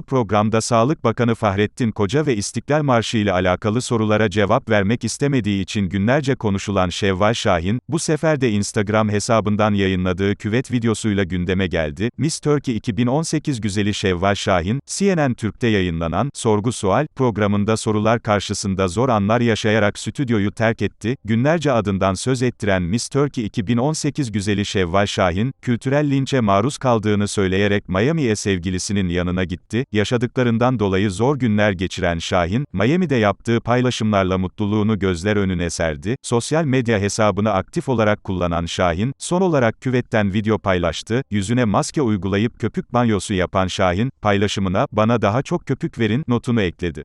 Programda Sağlık Bakanı Fahrettin Koca ve İstiklal Marşı ile alakalı sorulara cevap vermek istemediği için günlerce konuşulan Şevval Şahin, bu sefer de Instagram hesabından yayınladığı küvet videosuyla gündeme geldi. Miss Turkey 2018 güzeli Şevval Şahin, CNN Türk'te yayınlanan Sorgu Sual programında sorular karşısında zor anlar yaşayarak stüdyoyu terk etti. Günlerce adından söz ettiren Miss Turkey 2018 güzeli Şevval Şahin, kültürel linçe maruz kaldığını söyleyerek Miami'ye sevgilisinin yanına gitti. Yaşadıklarından dolayı zor günler geçiren Şahin, Miami'de yaptığı paylaşımlarla mutluluğunu gözler önüne serdi. Sosyal medya hesabını aktif olarak kullanan Şahin, son olarak küvetten video paylaştı. Yüzüne maske uygulayıp köpük banyosu yapan Şahin, paylaşımına, bana daha çok köpük verin, notunu ekledi.